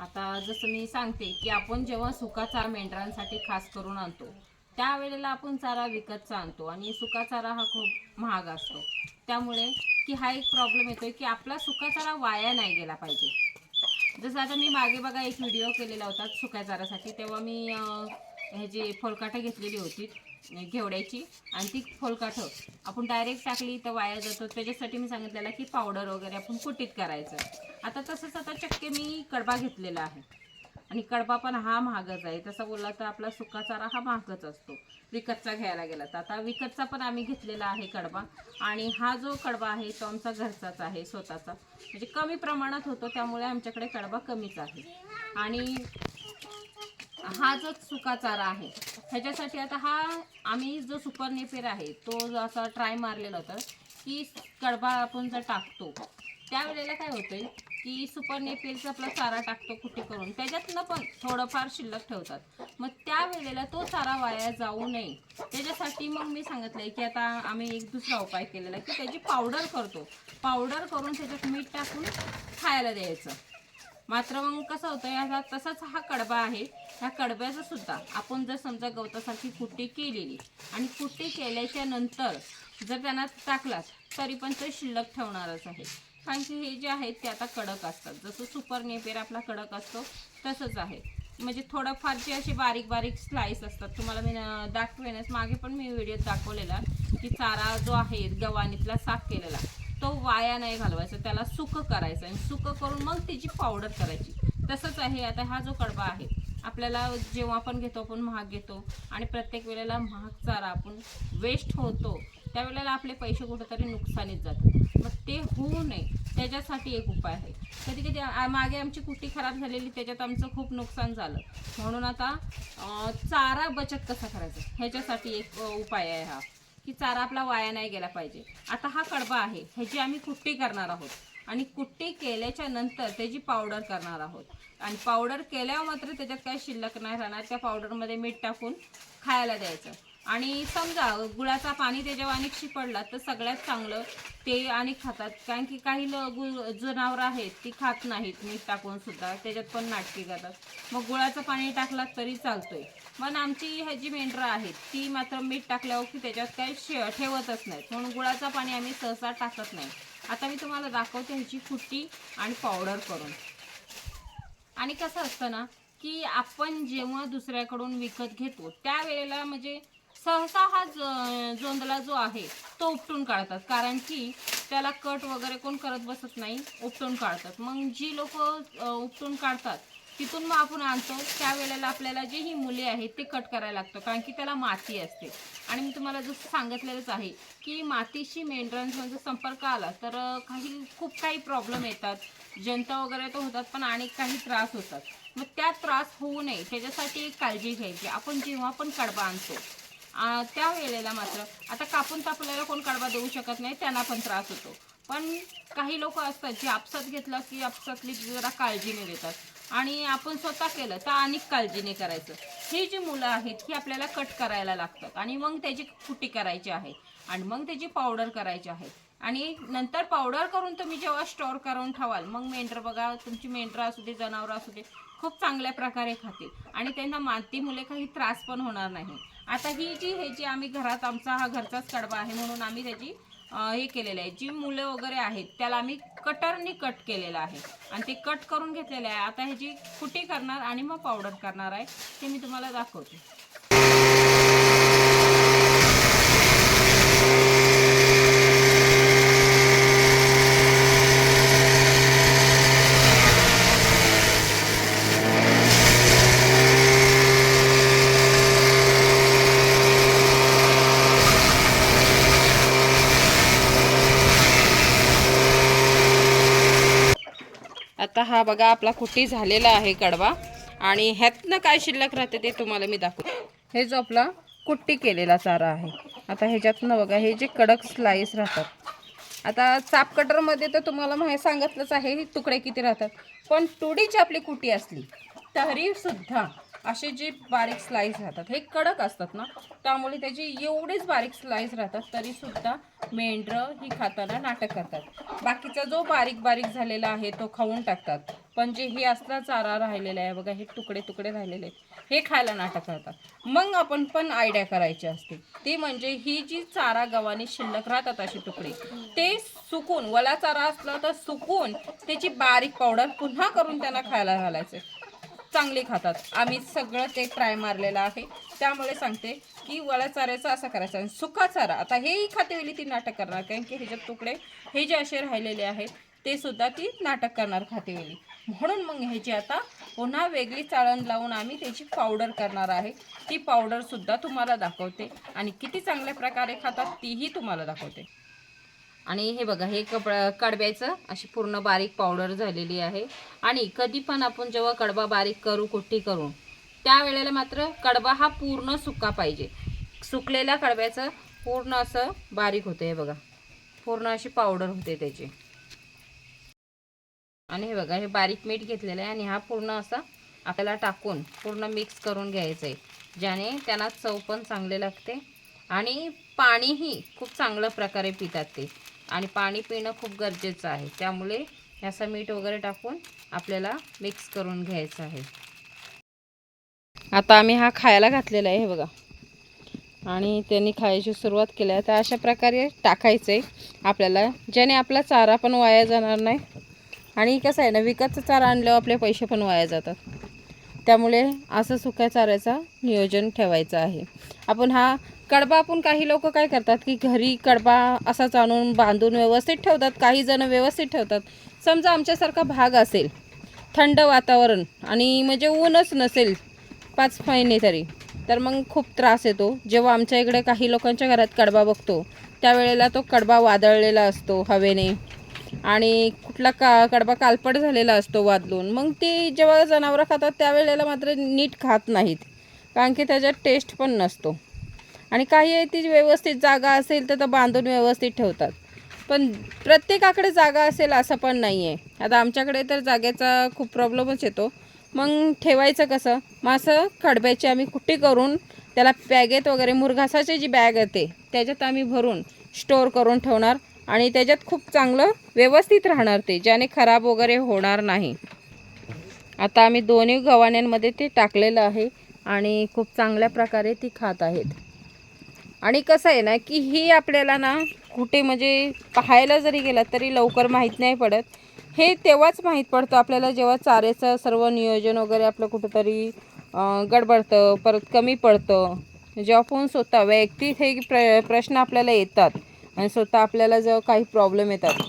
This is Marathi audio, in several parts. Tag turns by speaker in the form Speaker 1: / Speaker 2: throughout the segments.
Speaker 1: आता जसं मी सांगते की आपण जेव्हा सुका चारा मेंढरांसाठी खास करून आणतो त्यावेळेला आपण चारा विकतचा आणतो आणि सुका चारा हा खूप महाग असतो. त्यामुळे की हा एक प्रॉब्लेम येतोय की आपला सुका चारा वाया नाही गेला पाहिजे. जसं आता मी मागे बघा एक व्हिडिओ केलेला होता सुक्या चारासाठी तेव्हा मी ह्याची फोलकाठं घेतलेली होती घेवड्याची आणि ती फोलकाठं आपण डायरेक्ट टाकली तर वाया जातो. त्याच्यासाठी मी सांगितलेलं की पावडर वगैरे आपण कुटीत करायचं. आता तसंच आता चक्के मी कडबा घेतलेला आहे. आणि कडबा पण हा महागच आहे. तसं बोलला तर आपला सुका चारा हा महागच असतो. विकतचा घ्यायला गेला तर. आता विकतचा पण आम्ही घेतलेला आहे कडबा. आणि हा जो कडबा आहे तो आमचा घरचाच आहे स्वतःचा. म्हणजे कमी प्रमाणात होतो त्यामुळे आमच्याकडे कडबा कमीच आहे. आणि हा जो सुका चारा आहे ह्याच्यासाठी आता हा आम्ही जो सुपर नेपेर आहे तो जो असा ट्राय मारलेला होता की कडबा आपण जर टाकतो त्यावेळेला काय होतंय की सुपर नेपेरचा आपला चारा टाकतो कुठे करून त्याच्यातनं पण थोडंफार शिल्लक ठेवतात. मग त्यावेळेला तो चारा वाया जाऊ नये. त्याच्यासाठी मग मी सांगितलंय की आता आम्ही एक दुसरा उपाय केलेला की त्याची पावडर करतो. पावडर करून त्याच्यात मीठ टाकून खायला द्यायचं. मात्र मग कसं होतं याचा तसाच हा कडबा आहे. ह्या कडब्याचं सुद्धा आपण जर समजा गवतासारखी कुट्टी केलेली आणि कुट्टी केल्याच्यानंतर जर त्यांना टाकलात तरी पण ते शिल्लक ठेवणारच आहे. कारण की हे जे आहेत ते आता कडक असतात. जसं सुपर नेपेर आपला कडक असतो तसंच आहे. म्हणजे थोडंफार जे असे बारीक बारीक स्लाईस असतात तुम्हाला मी दाखवेनच. मागे पण मी व्हिडिओत दाखवलेला की चारा जो आहे गव्हाणीतला साफ केलेला तो वाया नाही घालवायचा त्याला सुकं करायचं आणि सुकं करून मग त्याची पावडर करायची. तसंच आहे आता हा जो कडबा आहे आपल्याला जेव्हा आपण घेतो आपण महाग घेतो आणि प्रत्येक वेळेला महाग चारा आपण वेस्ट होतो त्यावेळेला आपले पैसे कुठेतरी नुकसानीत जातात. मग ते होऊ नये त्याच्यासाठी एक उपाय आहे. कधी कधी मागे आमची कुट्टी खराब झालेली त्याच्यात आमचं खूप नुकसान झालं. म्हणून आता चारा बचत कसा करायचा? ह्याच्यासाठी एक उपाय आहे हा. की चारा आपला वाया नाही गेला पाहिजे. आता हा कडबा आहे ह्याची आम्ही कुट्टी करणार आहोत. आणि कुट्टी केल्याच्यानंतर त्याची पावडर करणार आहोत. आणि पावडर केल्यावर मात्र त्याच्यात काही शिल्लक नाही राहणार. त्या पावडरमध्ये मीठ टाकून खायला द्यायचं. आणि समजा गुळाचा पाणी त्याच्यावर अनेक शिपडला तर सगळ्यात चांगलं ते आणि खातात. कारण की काही ल- गु जनावरं आहेत ती खात नाहीत मीठ टाकून सुद्धा. त्याच्यात पण नाटकी करतात. मग गुळाचं पाणी टाकलात तरी चालतोय. पण आमची ह्या जी मेंढरं आहेत ती मात्र मीठ टाकल्यावर की त्याच्यात काही शे ठेवतच नाहीत. म्हणून गुळाचं पाणी आम्ही सहसा टाकत नाही. आता मी तुम्हाला दाखवते ह्याची कुट्टी आणि पावडर करून. आणि कसं असतं ना की आपण जेव्हा दुसऱ्याकडून विकत घेतो त्यावेळेला म्हणजे सहसा हा ज- जोंधला जो आहे तो उपटून काढतात. कारण की त्याला कट वगैरे कोण करत बसत नाही उपटून काढतात. मग जी लोक उपटून काढतात तिथून मग आपण आणतो. त्यावेळेला आपल्याला जे ही मुले आहेत ते कट करायला लागतं. कारण की त्याला माती असते. आणि मी तुम्हाला जसं सांगितलेलंच आहे की मातीशी मेंढरांचा जर म्हणजे संपर्क आला तर काही खूप काही प्रॉब्लेम येतात. जंता वगैरे तर होतात पण आणि काही त्रास होतात. मग त्या त्रास होऊ नये त्याच्यासाठी एक काळजी घ्यायची. आपण जेव्हा पण कडबा आणतो त्यावेळेला त्या वेळेला मात्र आता कापून तापलेला कोण कडबा देऊ शकत नाही त्यांना पण त्रास होतो. पण काही लोक असतात जे आपसात घेतलं की आपसातली जरा काळजी नाही देतात आणि आपण स्वतः केलं तर अनेक काळजीने करायचं. ही जी मुलं आहेत ही आपल्याला कट करायला लागतात. आणि मग त्याची कुटी करायची आहे. आणि मग त्याची पावडर करायची आहे. आणि नंतर पावडर करून तुम्ही जेव्हा स्टोअर करून ठेवाल मग मेंढर बघा तुमची मेंढरं असू दे जनावरं असू दे खूप चांगल्या प्रकारे खातील. आणि त्यांना माती मुले काही त्रास पण होणार नाही. आता ही जी हे जी आम्ही घरात आमचा हा घरचाच कडबा आहे म्हणून आम्ही त्याची हे केलेलं आहे. जी मुलं वगैरे आहेत त्याला आम्ही कटरनी कट केलेलं आहे. आणि ते कट करून घेतलेलं आहे. आता ह्याची कुटी करणार आणि मग पावडर करणार आहे. ते मी तुम्हाला दाखवते. हा बघा आपला कुट्टी झालेला आहे कडवा. आणि ह्यातनं काय शिल्लक राहते ते तुम्हाला मी दाखवते. हे जो आपला कुट्टी केलेला चारा आहे आता ह्याच्यातनं बघा हे जे कडक स्लाईस राहतात. आता चाप कटरमध्ये तर तुम्हाला माहिती सांगितलंच आहे हे तुकडे किती राहतात. पण तुडीची आपली कुटी असली तरीसुद्धा असे जे बारीक स्लाईस राहतात हे कडक असतात ना त्यामुळे त्याचे एवढेच बारीक स्लाईस राहतात तरी सुद्धा मेंढरं ही खाताना नाटक करतात. बाकीचा जो बारीक बारीक झालेला आहे तो खाऊन टाकतात. पण जे हे असला चारा राहिलेला आहे बघा हे तुकडे तुकडे राहिलेले आहेत हे खायला नाटक करतात. मग आपण पण आयडिया करायची असते. ती म्हणजे ही जी चारा गव्हाणी शिल्लक राहतात असे तुकडे ते सुकून वला चारा असला तर सुकून त्याची बारीक पावडर पुन्हा करून त्यांना खायला घालायचे. चांगले खातात. आम्ही सगळं ते ट्राय मारलेलं आहे. त्यामुळे सांगते की वळा चाऱ्याचं असं करायचं आणि सुका चारा. आता हेही खातेवेळी ती नाटक करणार कारण की ह्याच्यात तुकडे हे जे असे राहिलेले आहेत ते सुद्धा ती नाटक करणार खातेवेळी म्हणून मग ह्याची आता पुन्हा वेगळी चाळण लावून आम्ही त्याची पावडर करणार आहे. ती पावडरसुद्धा तुम्हाला दाखवते. आणि किती चांगल्या प्रकारे खातात तीही तुम्हाला दाखवते. आणि हे बघा हे कप कडब्याचं अशी पूर्ण बारीक पावडर झालेली आहे. आणि कधी पण आपण जेव्हा कडबा बारीक करू कुट्टी करू त्यावेळेला मात्र कडबा हा पूर्ण सुका पाहिजे. सुकलेल्या कडब्याचं पूर्ण असं बारीक होतं हे बघा. पूर्ण अशी पावडर होते त्याची. आणि हे बघा हे बारीक मीठ घेतलेलं आहे आणि हा पूर्ण असा आपल्याला टाकून पूर्ण मिक्स करून घ्यायचं आहे ज्याने त्यांना चव पण चांगले लागते आणि पाणीही खूप चांगल्या प्रकारे पितात ते. आणि पाणी पिणं खूप गरजेचं आहे. त्यामुळे ह्याचं मीठ वगैरे टाकून आपल्याला मिक्स करून घ्यायचं आहे. आता आम्ही हा खायला घातलेला आहे हे बघा. आणि त्यांनी खायची सुरुवात केली आहे. तर अशा प्रकारे टाकायचं आहे आपल्याला. ज्याने आपला चारा पण वाया जाणार नाही. आणि कसं आहे ना विकतचा चारा आणल्यावर आपले पैसे पण वाया जातात. त्यामुळे असं सुक्या चाऱ्याचा नियोजन ठेवायचं आहे. आपण हा कडबा आपण काही लोक काय करतात की घरी कडबा असाच आणून बांधून व्यवस्थित ठेवतात काही जण व्यवस्थित ठेवतात. समजा आमच्यासारखा भाग असेल थंड वातावरण आणि म्हणजे ऊनच नसेल पाच महिने तरी तर मग खूप त्रास येतो. जेव्हा आमच्या इकडे काही लोकांच्या घरात कडबा बघतो त्यावेळेला तो कडबा वादळलेला असतो हवेने आणि कुठला का कडबा कालपट झालेला असतो वादलून मग ते जेव्हा जनावरं खातात त्यावेळेला मात्र नीट खात नाहीत. कारण की त्याच्यात टेस्ट पण नसतो. आणि काही आहे ती व्यवस्थित जागा असेल तर तर बांधून व्यवस्थित ठेवतात. पण प्रत्येकाकडे जागा असेल असं पण नाही आहे आता आमच्याकडे तर जागेचा खूप प्रॉब्लेमच येतो. मग ठेवायचं कसं? मग असं खडब्याची आम्ही कुट्टी करून त्याला बॅगेत वगैरे मुरघासाची जी बॅग येते त्याच्यात आम्ही भरून स्टोअर करून ठेवणार आणि त्याच्यात खूप चांगलं व्यवस्थित राहणार ते ज्याने खराब वगैरे होणार नाही. आता आम्ही दोन्ही गवाण्यांमध्ये ते टाकलेलं आहे आणि खूप चांगल्या प्रकारे ती खात आहेत. आणि कसं आहे ना की ही आपल्याला ना कुठे म्हणजे पाहायला जरी गेला तरी लवकर माहीत नाही पडत. हे तेव्हाच माहीत पडतं आपल्याला जेव्हा चाऱ्याचं सर्व नियोजन वगैरे आपलं कुठंतरी गडबडतं परत कमी पडतं. जेव्हा आपण स्वतः वैयक्तिक हे प्र प्रश्न आपल्याला येतात आणि स्वतः आपल्याला जेव्हा काही प्रॉब्लेम येतात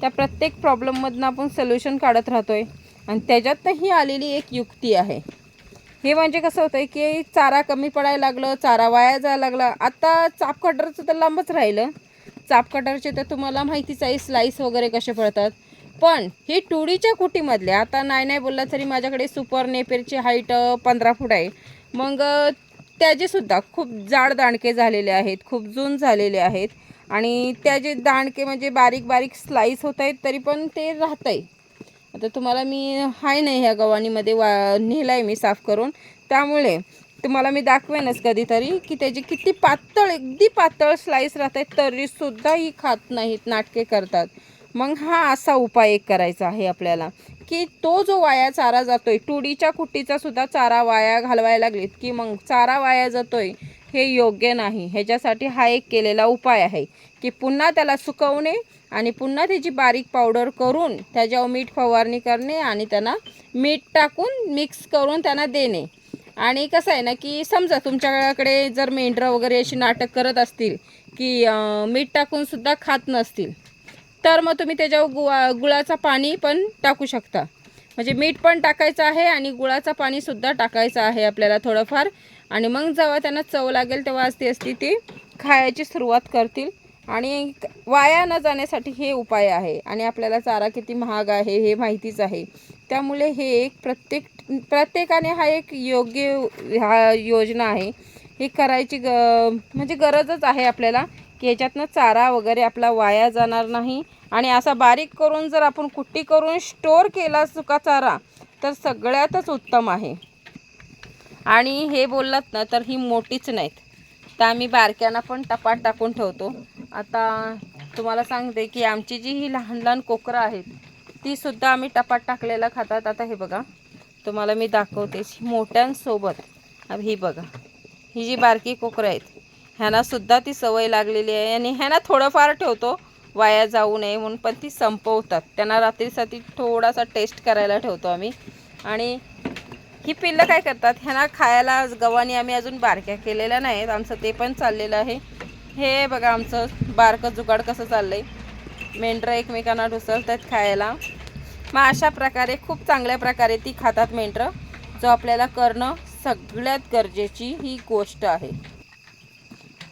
Speaker 1: त्या प्रत्येक प्रॉब्लेममधनं आपण सोल्युशन काढत राहतो आहे आणि त्याच्यातही आलेली एक युक्ती आहे. हे म्हणजे कसं होतं की चारा कमी पडायला लागलं चारा वाया जायला लागला. आता चाप कटरचं तर लांबच राहिलं. चाप कटरचे तर तुम्हाला माहितीच आहे स्लाईस वगैरे कसे पडतात. पण ही टुडीच्या कुटीमधले आता नाही नाही बोलला तरी माझ्याकडे सुपर नेपेरची हाईट पंधरा फूट आहे. मग त्याचेसुद्धा खूप जाड दांडके झालेले आहेत खूप जून झालेले आहेत. आणि त्याचे दांडके म्हणजे बारीक बारीक स्लाईस होत आहेत तरी पण ते राहत आहे आता तुम्हाला मी हाय नाही ह्या गव्हाणीमध्ये वा नेलं आहे मी साफ करून. त्यामुळे तुम्हाला मी दाखवेनच कधीतरी की त्याची किती पातळ अगदी पातळ स्लाईस राहत आहेत तरीसुद्धा ही खात नाहीत नाटके करतात. मग हा असा उपाय एक करायचा आहे आपल्याला की तो जो वाया चारा जातोय टुडीच्या कुट्टीचा सुद्धा चारा वाया घालवायला लागलीत की मग चारा वाया जातोय हे योग्य नाही. ह्याच्यासाठी हा एक केलेला उपाय आहे की पुन्हा त्याला सुकवणे आणि पुन्हा त्याची बारीक पावडर करून त्याच्यावर मीठ फवारणी करणे आणि त्यांना मीठ टाकून मिक्स करून त्यांना देणे. आणि कसं आहे ना की समजा तुमच्याकडे जर मेंढरं वगैरे अशी नाटक करत असतील की मीठ टाकूनसुद्धा खात नसतील तर मग तुम्ही त्याच्यावर गुळा गुळाचं पाणी पण टाकू शकता. म्हणजे मीठ पण टाकायचं आहे आणि गुळाचं पाणीसुद्धा टाकायचं आहे आपल्याला थोडंफार. आणि मग जेव्हा त्यांना चव लागेल तेव्हा असती असती ती खायची सुरुवात करतील. आणि वाया न जाण्यासाठी हे उपाय आहे. आणि आपल्याला चारा किती महाग आहे हे माहितीच आहे. त्यामुळे हे एक प्रत्येक प्रत्येकाने हा एक योग्य हा योजना आहे. ही करायची ग म्हणजे गरजच आहे आपल्याला की ह्याच्यातनं चारा वगैरे आपला वाया जाणार नाही. आणि असा बारीक करून जर आपण कुट्टी करून स्टोअर केला सुका चारा तर सगळ्यातच उत्तम आहे. आणि हे बोललात ना तर ही मोठीच नाहीत. तर आम्ही बारक्यांना पण टपाट टाकून ठेवतो. आता तुम्हाला सांगते की आमची जी ही लहान लहान कोकरं आहेत ती सुद्धा आम्ही टपाट टाकलेला खातात. आता हे बघा तुम्हाला मी दाखवते मोठ्यांसोबत. ही बघा ही जी बारकी कोकरं आहेत ह्यांनासुद्धा ती सवय लागलेली आहे आणि ह्यांना थोडंफार ठेवतो वाया जाऊ नये म्हणून पण ती संपवतात. त्यांना रात्रीसाठी थोडासा टेस्ट करायला ठेवतो आम्ही. आणि ही पिल्लं काय करतात? ह्यांना खायला गव्हाने आम्ही अजून बारक्या केलेल्या नाहीत. आमचं ते पण चाललेलं आहे. हे बघा आमचं बारकं जुगाड कसं चाललं आहे मेंढरं एकमेकांना ढुसळतात खायला. मग अशा प्रकारे खूप चांगल्या प्रकारे ती खातात मेंढरं. जो आपल्याला करणं सगळ्यात गरजेची ही गोष्ट आहे.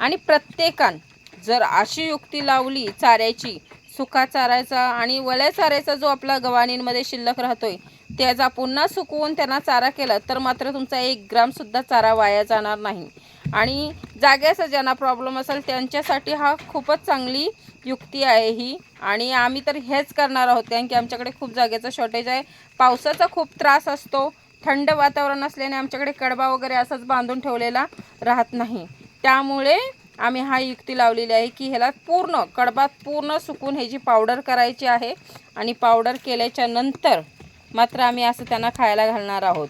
Speaker 1: आणि प्रत्येकान जर अशी युक्ती लावली चाऱ्याची सुका चारायचा आणि वळ्या चाऱ्याचा जो आपला गव्हाणींमध्ये शिल्लक राहतोय त्याचा पुन्हा सुकवून त्यांना चारा केला तर मात्र तुमचा एक ग्रामसुद्धा चारा वाया जाणार नाही. आणि जागेचा ज्यांना प्रॉब्लेम असेल त्यांच्यासाठी हा खूपच चांगली युक्ती आहे ही. आणि आम्ही तर हेच करणार आहोत कारण की आमच्याकडे खूप जागेचं शॉर्टेज आहे. पावसाचा खूप त्रास असतो. थंड वातावरण असल्याने आमच्याकडे कडबा वगैरे असंच बांधून ठेवलेला राहत नाही. त्यामुळे आम्ही हा युक्ती लावलेली आहे की ह्याला पूर्ण कडबात पूर्ण सुकून ह्याची पावडर करायची आहे. आणि पावडर केल्याच्यानंतर मात्र आम्ही असं त्यांना खायला घालणार आहोत.